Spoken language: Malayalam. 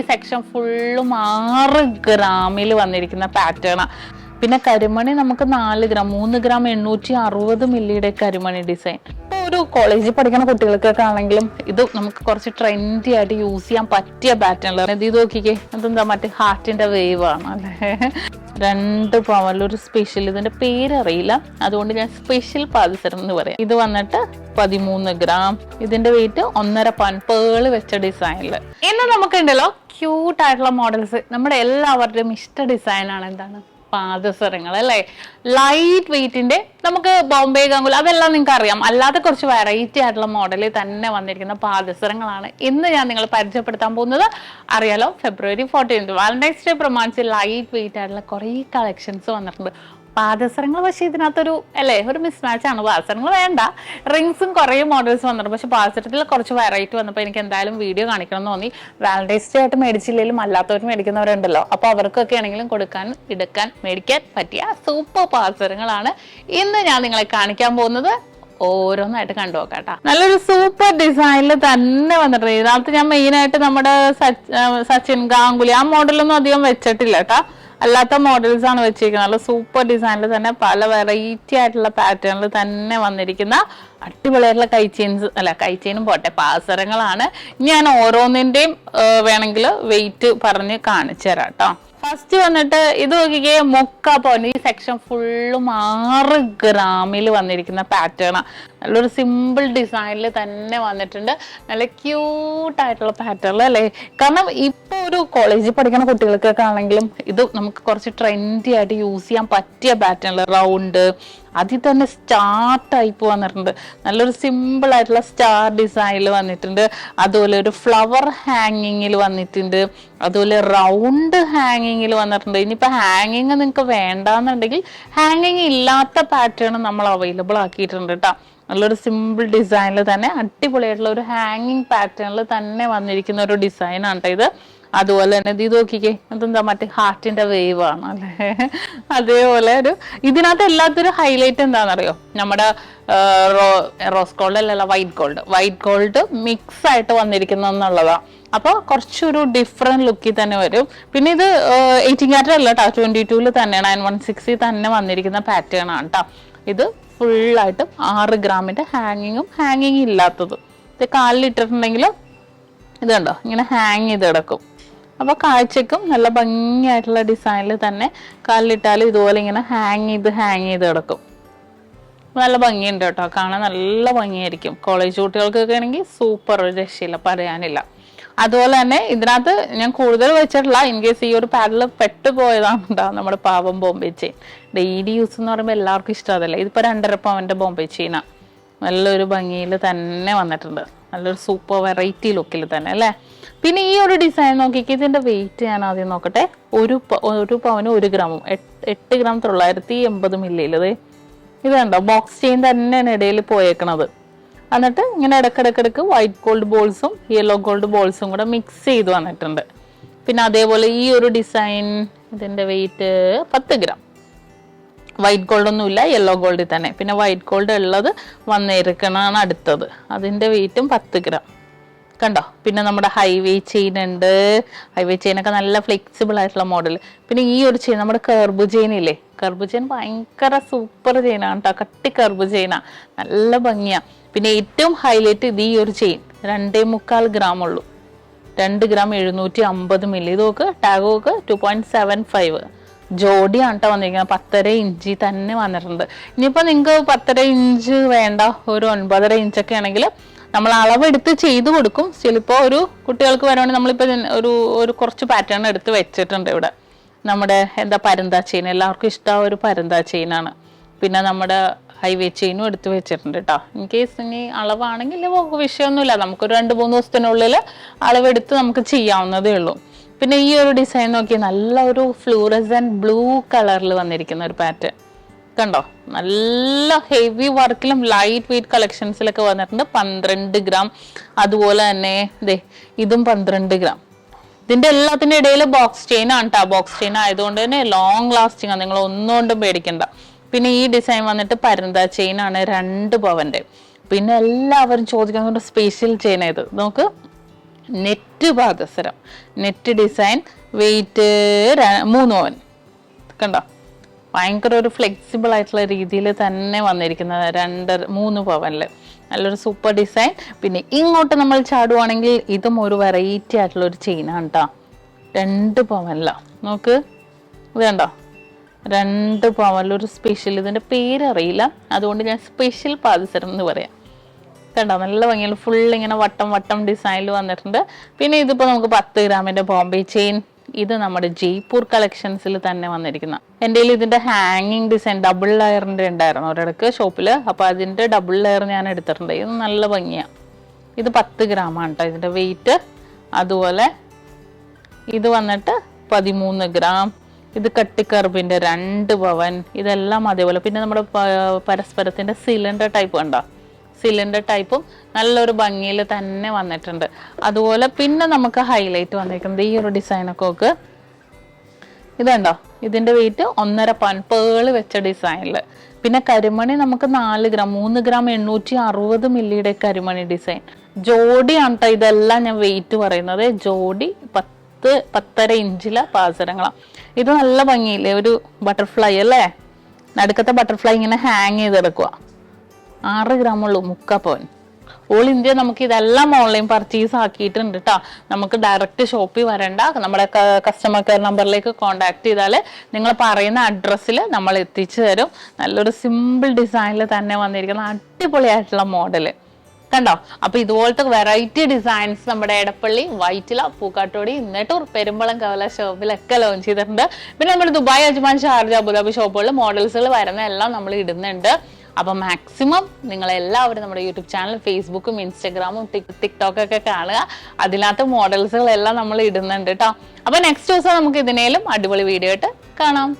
ഈ സെക്ഷൻ ഫുള്ളും ആറ് ഗ്രാമിൽ വന്നിരിക്കുന്ന പാറ്റേണാ പിന്നെ കരിമണി നമുക്ക് നാല് ഗ്രാം മൂന്ന് ഗ്രാം എണ്ണൂറ്റി അറുപത് മില്ലിയുടെ കരിമണി ഡിസൈൻ ഒരു കോളേജിൽ പഠിക്കുന്ന കുട്ടികൾക്കൊക്കെ ആണെങ്കിലും ഇത് നമുക്ക് കുറച്ച് ട്രെൻഡി ആയിട്ട് യൂസ് ചെയ്യാൻ പറ്റിയ പാറ്റേണിലാണ് ഇത് നോക്കിക്കേ അതെന്താ മറ്റേ ഹാർട്ടിന്റെ വേവ് ആണ് അല്ലേ? രണ്ട് പവലൊരു സ്പെഷ്യൽ ഇതിന്റെ പേരറിയില്ല. അതുകൊണ്ട് ഞാൻ സ്പെഷ്യൽ പാദസരം എന്ന് പറയാം. ഇത് വന്നിട്ട് പതിമൂന്ന് ഗ്രാം. ഇതിന്റെ വെയിറ്റ് ഒന്നര പൻ പേൾ വെച്ച ഡിസൈനിൽ ഇന്ന് നമുക്കുണ്ടല്ലോ? ക്യൂട്ട് ആയിട്ടുള്ള മോഡൽസ് നമ്മുടെ എല്ലാവരുടെയും ഇഷ്ട ഡിസൈനാണ് എന്താണ്? പാദസരങ്ങൾ അല്ലേ? ലൈറ്റ് വെയിറ്റിന്റെ നമുക്ക് ബോംബെ ഗംഗുല അതെല്ലാം നിങ്ങൾക്ക് അറിയാം. അല്ലാതെ കുറച്ച് വെറൈറ്റി ആയിട്ടുള്ള മോഡലിൽ തന്നെ വന്നിരിക്കുന്ന പാദസരങ്ങളാണ് ഇന്ന് ഞാൻ നിങ്ങൾ പരിചയപ്പെടുത്താൻ പോകുന്നത്. അറിയാലോ? ഫെബ്രുവരി ഫോർട്ടീൻത്ത് വാലന്റൈൻസ് ഡേ പ്രമാണിച്ച് ലൈറ്റ് വെയിറ്റ് ആയിട്ടുള്ള കുറേ കളക്ഷൻസ് വന്നിട്ടുണ്ട്. പാദസരങ്ങൾ പക്ഷേ ഇതിനകത്തൊരു അല്ലേ? ഒരു മിസ് മാച്ച് ആണ്. പാദസരങ്ങൾ വേണ്ട. റിങ്സും കുറേ മോഡൽസ് വന്നിട്ടുണ്ട്. പക്ഷെ പാദസരത്തിൽ കുറച്ച് വെറൈറ്റി വന്നപ്പോൾ എനിക്ക് എന്തായാലും വീഡിയോ കാണിക്കണം എന്ന് തോന്നി. വാലന്റൈൻസ് ഡേ ആയിട്ട് മേടിച്ചില്ലെങ്കിലും അല്ലാത്തവർ മേടിക്കുന്നവരുണ്ടല്ലോ. അപ്പോൾ അവർക്കൊക്കെ ആണെങ്കിലും കൊടുക്കാൻ എടുക്കാൻ മേടിക്കാൻ പറ്റിയ സൂപ്പർ പാദസരങ്ങളാണ് ഇന്ന് ഞാൻ നിങ്ങളെ കാണിക്കാൻ പോകുന്നത്. ഓരോന്നായിട്ട് കണ്ടു നോക്കാട്ടാ നല്ലൊരു സൂപ്പർ ഡിസൈനിൽ തന്നെ വന്നിട്ടുണ്ട്. ഇതിനകത്ത് ഞാൻ മെയിനായിട്ട് നമ്മുടെ സച്ചിൻ ഗാംഗുലി ആ മോഡലൊന്നും അധികം വെച്ചിട്ടില്ല കേട്ടാ. അല്ലാത്ത മോഡൽസ് ആണ് വെച്ചിരിക്കുന്നത് നല്ല സൂപ്പർ ഡിസൈനിൽ തന്നെ പല വെറൈറ്റി ആയിട്ടുള്ള പാറ്റേണിൽ തന്നെ വന്നിരിക്കുന്ന അടിപൊളിയായിട്ടുള്ള കൈച്ചെയിൻസ് അല്ല കൈച്ചെയിനും പോട്ടെ പാസരങ്ങളാണ്. ഞാൻ ഓരോന്നിന്റെയും വേണമെങ്കിൽ വെയിറ്റ് പറഞ്ഞ് കാണിച്ചു തരാം കേട്ടോ ഫസ്റ്റ് വന്നിട്ട് ഇത് നോക്കിക്കേ മൊക്ക പോയിന്റ് ഈ സെക്ഷൻ ഫുള്ളും ആറ് ഗ്രാമിൽ വന്നിരിക്കുന്ന പാറ്റേണാ നല്ലൊരു സിമ്പിൾ ഡിസൈനിൽ തന്നെ വന്നിട്ടുണ്ട്. നല്ല ക്യൂട്ട് ആയിട്ടുള്ള പാറ്റേൺ അല്ലേ? കാരണം ഇപ്പൊ ഒരു കോളേജിൽ പഠിക്കുന്ന കുട്ടികൾക്കൊക്കെ ആണെങ്കിലും ഇത് നമുക്ക് കുറച്ച് ട്രെൻഡി ആയിട്ട് യൂസ് ചെയ്യാൻ പറ്റിയ പാറ്റേണിൽ റൗണ്ട് അതിൽ തന്നെ സ്റ്റാർ ടൈപ്പ് വന്നിട്ടുണ്ട് നല്ലൊരു സിമ്പിൾ ആയിട്ടുള്ള സ്റ്റാർ ഡിസൈനിൽ വന്നിട്ടുണ്ട്. അതുപോലെ ഒരു ഫ്ലവർ ഹാങ്ങിങ്ങിൽ വന്നിട്ടുണ്ട്. അതുപോലെ റൗണ്ട് ഹാങ്ങിങ്ങിൽ വന്നിട്ടുണ്ട്. ഇനിയിപ്പോൾ ഹാങ്ങിങ് നിങ്ങൾക്ക് വേണ്ടാന്നുണ്ടെങ്കിൽ ഹാങ്ങിങ് ഇല്ലാത്ത പാറ്റേൺ നമ്മൾ അവൈലബിൾ ആക്കിയിട്ടുണ്ട് കേട്ടോ നല്ലൊരു സിമ്പിൾ ഡിസൈനിൽ തന്നെ അടിപൊളിയായിട്ടുള്ള ഒരു ഹാങ്ങിങ് പാറ്റേണിൽ തന്നെ വന്നിരിക്കുന്ന ഒരു ഡിസൈനാണ് ഇത്. അതുപോലെ തന്നെ ഇത് നോക്കിക്കേ അതെന്താ മറ്റേ ഹാർട്ടിന്റെ വേവ് ആണ് അല്ലേ? അതേപോലെ ഒരു ഇതിനകത്ത് എല്ലാത്തൊരു ഹൈലൈറ്റ് എന്താണെന്നറിയോ? നമ്മുടെ റോ- റോസ് ഗോൾഡ് അല്ലല്ല white gold white gold mix ആയിട്ട് വന്നിരിക്കുന്ന എന്നുള്ളതാണ് അപ്പോൾ കുറച്ചൊരു ഡിഫറെന്റ് ലുക്കിൽ തന്നെ വരും. പിന്നെ ഇത് എയ്റ്റീൻ കാറ്റർ അല്ല കേട്ടോ ട്വന്റി ടൂവിൽ തന്നെ നയൻ വൺ സിക്സിൽ തന്നെ വന്നിരിക്കുന്ന പാറ്റേൺ ആണ് കേട്ടോ ഇത് ഫുള്ളായിട്ടും ആറ് ഗ്രാമിന്റെ ഹാങ്ങിങ്ങും ഹാങ്ങിങ് ഇല്ലാത്തതും. ഇത് കാലിലിട്ടിട്ടുണ്ടെങ്കിൽ ഇത് കണ്ടോ ഇങ്ങനെ ഹാങ് ചെയ്ത് കിടക്കും. അപ്പോൾ കാഴ്ചക്കും നല്ല ഭംഗിയായിട്ടുള്ള ഡിസൈനിൽ തന്നെ കാലിലിട്ടാൽ ഇതുപോലെ ഇങ്ങനെ ഹാങ് ചെയ്ത് ഹാങ് ചെയ്ത് കിടക്കും. നല്ല ഭംഗിയുണ്ട് കേട്ടോ. കാണാൻ നല്ല ഭംഗിയായിരിക്കും. കോളേജ് കുട്ടികൾക്കൊക്കെ ആണെങ്കിൽ സൂപ്പർ ഒരു രക്ഷയില്ല പറയാനില്ല. അതുപോലെ തന്നെ ഇതിനകത്ത് ഞാൻ കൂടുതൽ വെച്ചിട്ടില്ല. ഇൻ കേസ് ഈ ഒരു പാഡിൽ പെട്ടുപോയതാണ് പോയതാണ് നമ്മുടെ പാവം ബോംബെ ചെയിൻ ഡെയിലി യൂസ് എന്ന് പറയുമ്പോൾ എല്ലാവർക്കും ഇഷ്ടം അതല്ലേ? ഇതിപ്പോൾ രണ്ടര പവന്റെ ബോംബെ ചെയിനാണ് നല്ലൊരു ഭംഗിയിൽ തന്നെ വന്നിട്ടുണ്ട്. നല്ലൊരു സൂപ്പർ വെറൈറ്റി ലുക്കിൽ തന്നെ അല്ലേ? പിന്നെ ഈ ഒരു ഡിസൈൻ നോക്കിക്ക് ഇതിന്റെ വെയിറ്റ് ഞാൻ ആദ്യം നോക്കട്ടെ. ഒരു ഒരു പവന് ഒരു ഗ്രാമും എട്ട് ഗ്രാം തൊള്ളായിരത്തി എൺപത് മില്ലിയിൽ ഇത് ഇത് കണ്ടോ ബോക്സ് ചെയിൻ തന്നെ ഇടയിൽ പോയേക്കണത്. എന്നിട്ട് ഇങ്ങനെ ഇടക്കിടക്കിടക്ക് വൈറ്റ് ഗോൾഡ് ബോൾസും യെല്ലോ ഗോൾഡ് ബോൾസും കൂടെ മിക്സ് ചെയ്ത് വന്നിട്ടുണ്ട്. പിന്നെ അതേപോലെ ഈ ഒരു ഡിസൈൻ ഇതിന്റെ വെയിറ്റ് പത്ത് ഗ്രാം വൈറ്റ് ഗോൾഡ് ഒന്നുമില്ല യെല്ലോ ഗോൾഡിൽ തന്നെ. പിന്നെ വൈറ്റ് ഗോൾഡ് ഉള്ളത് വന്നിരിക്കണതാണ് അടുത്തത്. അതിന്റെ വെയിറ്റും പത്ത് ഗ്രാം കണ്ടോ? പിന്നെ നമ്മുടെ ഹൈവേ ചെയിൻ ഉണ്ട്. ഹൈവേ ചെയിനൊക്കെ നല്ല ഫ്ലെക്സിബിൾ ആയിട്ടുള്ള മോഡൽ പിന്നെ ഈ ഒരു ചെയിൻ നമ്മുടെ കർബ് ചെയിൻ ഇല്ലേ? കർബ് ചെയിൻ ഭയങ്കര സൂപ്പർ ചെയിനാണ് കേട്ടോ കട്ടി കർബ് ചെയിനാ നല്ല ഭംഗിയാ. പിന്നെ ഏറ്റവും ഹൈലൈറ്റ് ഇത് ഈ ഒരു ചെയിൻ രണ്ടേ മുക്കാൽ ഗ്രാം ഉള്ളൂ. രണ്ട് ഗ്രാം എഴുന്നൂറ്റി അമ്പത് മില്ലി ഇത് നോക്ക് ടാഗ് നോക്ക് ടു പോയിന്റ് സെവൻ ഫൈവ് ജോഡിയാണ് കേട്ടോ വന്നിരിക്കുന്നത്. പത്തര ഇഞ്ചി തന്നെ വന്നിട്ടുണ്ട്. ഇനിയിപ്പോൾ നിങ്ങൾക്ക് പത്തര ഇഞ്ച് വേണ്ട. ഒരു ഒൻപതര ഇഞ്ചൊക്കെ ആണെങ്കിൽ നമ്മൾ അളവെടുത്ത് ചെയ്തു കൊടുക്കും. ചിലപ്പോൾ ഒരു കുട്ടികൾക്ക് വരുവാണെങ്കിൽ നമ്മളിപ്പോൾ ഒരു ഒരു കുറച്ച് പാറ്റേൺ എടുത്ത് വെച്ചിട്ടുണ്ട് ഇവിടെ. നമ്മുടെ എന്താ പരന്താ ചെയിൻ എല്ലാവർക്കും ഇഷ്ടമായ ഒരു പരന്താ ചെയിനാണ് പിന്നെ നമ്മുടെ ഹൈവേ ചെയിനും എടുത്ത് വെച്ചിട്ടുണ്ട് കേട്ടോ ഇൻ കേസ് ഇനി അളവാണെങ്കിൽ വിഷയമൊന്നുമില്ല നമുക്കൊരു രണ്ട് മൂന്ന് ദിവസത്തിനുള്ളിൽ അളവെടുത്ത് നമുക്ക് ചെയ്യാവുന്നതേ ഉള്ളൂ. പിന്നെ ഈ ഒരു ഡിസൈൻ നോക്കി നല്ല ഒരു ഫ്ലൂറസൻ ബ്ലൂ കളറിൽ വന്നിരിക്കുന്ന ഒരു പാറ്റേൺ കണ്ടോ? നല്ല ഹെവി വർക്കിലും ലൈറ്റ് വെയിറ്റ് കളക്ഷൻസിലൊക്കെ വന്നിട്ടുണ്ട്. പന്ത്രണ്ട് ഗ്രാം അതുപോലെ തന്നെ ദേ ഇതും പന്ത്രണ്ട് ഗ്രാം ഇതിന്റെ എല്ലാത്തിന്റെ ഇടയിൽ ബോക്സ് ചെയിൻ ആണ് കേട്ടോ ബോക്സ് ചെയിൻ ആയതുകൊണ്ട് തന്നെ ലോങ് ലാസ്റ്റിംഗ് ആണ്. നിങ്ങൾ ഒന്നുകൊണ്ടും പേടിക്കണ്ട. പിന്നെ ഈ ഡിസൈൻ വന്നിട്ട് പരന്ത ചെയിൻ ആണ്. രണ്ട് പവന്റെ. പിന്നെ എല്ലാവരും ചോദിക്കുന്നത് സ്പെഷ്യൽ ചെയിൻ ഇത് നമുക്ക് നെറ്റ് പാദസരം. നെറ്റ് ഡിസൈൻ വെയിറ്റ് മൂന്ന് പവൻ. കണ്ടോ? ഭയങ്കര ഒരു ഫ്ലെക്സിബിൾ ആയിട്ടുള്ള രീതിയിൽ തന്നെ വന്നിരിക്കുന്നത്. രണ്ട് മൂന്ന് പവനിൽ നല്ലൊരു സൂപ്പർ ഡിസൈൻ പിന്നെ ഇങ്ങോട്ട് നമ്മൾ ചാടുവാണെങ്കിൽ ഇതും ഒരു വെറൈറ്റി ആയിട്ടുള്ള ഒരു ചെയിനാണ് കേട്ടോ രണ്ട് പവനില നോക്ക്. ഇത് കണ്ടോ? രണ്ട് പവനിലൊരു സ്പെഷ്യൽ ഇതിന്റെ പേരറിയില്ല. അതുകൊണ്ട് ഞാൻ സ്പെഷ്യൽ പാദസരം എന്ന് പറയാം. കണ്ടോ? നല്ല ഭംഗിയുള്ള ഫുൾ ഇങ്ങനെ വട്ടം വട്ടം ഡിസൈനിൽ വന്നിട്ടുണ്ട്. പിന്നെ ഇതിപ്പോൾ നമുക്ക് പത്ത് ഗ്രാമിന്റെ ബോംബെ ചെയിൻ ഇത് നമ്മുടെ ജയ്പൂർ കളക്ഷൻസിൽ തന്നെ വന്നിരിക്കുന്ന. എന്റെ ഇതിന്റെ ഹാങ്ങിങ് ഡിസൈൻ ഡബിൾ ലെയറിന്റെ ഉണ്ടായിരുന്നു ഒരിടക്ക് ഷോപ്പിൽ അപ്പോൾ അതിന്റെ ഡബിൾ ലെയർ ഞാൻ എടുത്തിട്ടുണ്ട്. ഇത് നല്ല ഭംഗിയാണ് ഇത് പത്ത് ഗ്രാമാണ് കേട്ടോ ഇതിന്റെ വെയിറ്റ് അതുപോലെ ഇത് വന്നിട്ട് പതിമൂന്ന് ഗ്രാം. ഇത് കട്ടിക്കറുപ്പിന്റെ രണ്ട് പവൻ. ഇതെല്ലാം അതേപോലെ. പിന്നെ നമ്മുടെ പരസ്പരത്തിന്റെ സിലിണ്ടർ ടൈപ്പ് കണ്ടോ? സിലിണ്ടർ ടൈപ്പും നല്ലൊരു ഭംഗിയിൽ തന്നെ വന്നിട്ടുണ്ട്. അതുപോലെ പിന്നെ നമുക്ക് ഹൈലൈറ്റ് വന്നിരിക്കുന്നത് ഈ ഒരു ഡിസൈനൊക്കെ നോക്ക്. ഇതുണ്ടോ? ഇതിന്റെ വെയിറ്റ് ഒന്നര പവൻ പേൾ വെച്ച ഡിസൈനിൽ പിന്നെ കരിമണി നമുക്ക് നാല് ഗ്രാം മൂന്ന് ഗ്രാം എണ്ണൂറ്റി അറുപത് മില്ലിയുടെ കരിമണി ഡിസൈൻ ജോഡിയാണ് കേട്ടോ ഇതെല്ലാം ഞാൻ വെയിറ്റ് പറയുന്നത്. ജോഡി പത്ത് പത്തര ഇഞ്ചിലെ പാസരങ്ങളാണ് ഇത് നല്ല ഭംഗിയില്ലേ? ഒരു ബട്ടർഫ്ലൈ അല്ലേ? നടുക്കത്തെ ബട്ടർഫ്ലൈ ഇങ്ങനെ ഹാങ് ചെയ്തെടുക്കുക ആറ് ഗ്രാം ഉള്ളൂ മുക്കാ പവൻ ഓൾ ഇന്ത്യ നമുക്ക് ഇതെല്ലാം ഓൺലൈൻ പർച്ചേസ് ആക്കിയിട്ടുണ്ട് കേട്ടോ നമുക്ക് ഡയറക്റ്റ് ഷോപ്പിൽ വരണ്ട. നമ്മുടെ കസ്റ്റമർ കെയർ നമ്പറിലേക്ക് കോൺടാക്ട് ചെയ്താൽ നിങ്ങൾ പറയുന്ന അഡ്രസ്സിൽ നമ്മൾ എത്തിച്ചു തരും. നല്ലൊരു സിമ്പിൾ ഡിസൈനിൽ തന്നെ വന്നിരിക്കുന്ന അടിപൊളിയായിട്ടുള്ള മോഡൽ കണ്ടോ? അപ്പൊ ഇതുപോലത്തെ വെറൈറ്റി ഡിസൈൻസ് നമ്മുടെ എടപ്പള്ളി വൈറ്റില പൂക്കാട്ടോടി നെട്ടൂർ പെരുമ്പളം കവല ഷോപ്പിലൊക്കെ ലോഞ്ച് ചെയ്തിട്ടുണ്ട്. പിന്നെ നമ്മുടെ Dubai Ajman Sharjah Abu Dhabi ഷോപ്പുകളിൽ മോഡൽസുകൾ വരുന്ന എല്ലാം നമ്മൾ ഇടുന്നുണ്ട്. അപ്പൊ മാക്സിമം നിങ്ങൾ എല്ലാവരും നമ്മുടെ യൂട്യൂബ് ചാനൽ ഫേസ്ബുക്കും ഇൻസ്റ്റഗ്രാമും ടിക്ടോക്കും ഒക്കെ കാണുക. അതിനകത്ത് മോഡൽസുകളെല്ലാം നമ്മൾ ഇടുന്നുണ്ട് കേട്ടോ അപ്പൊ നെക്സ്റ്റ് ദിവസം നമുക്ക് ഇതിനേലും അടിപൊളി വീഡിയോ ആയിട്ട് കാണാം.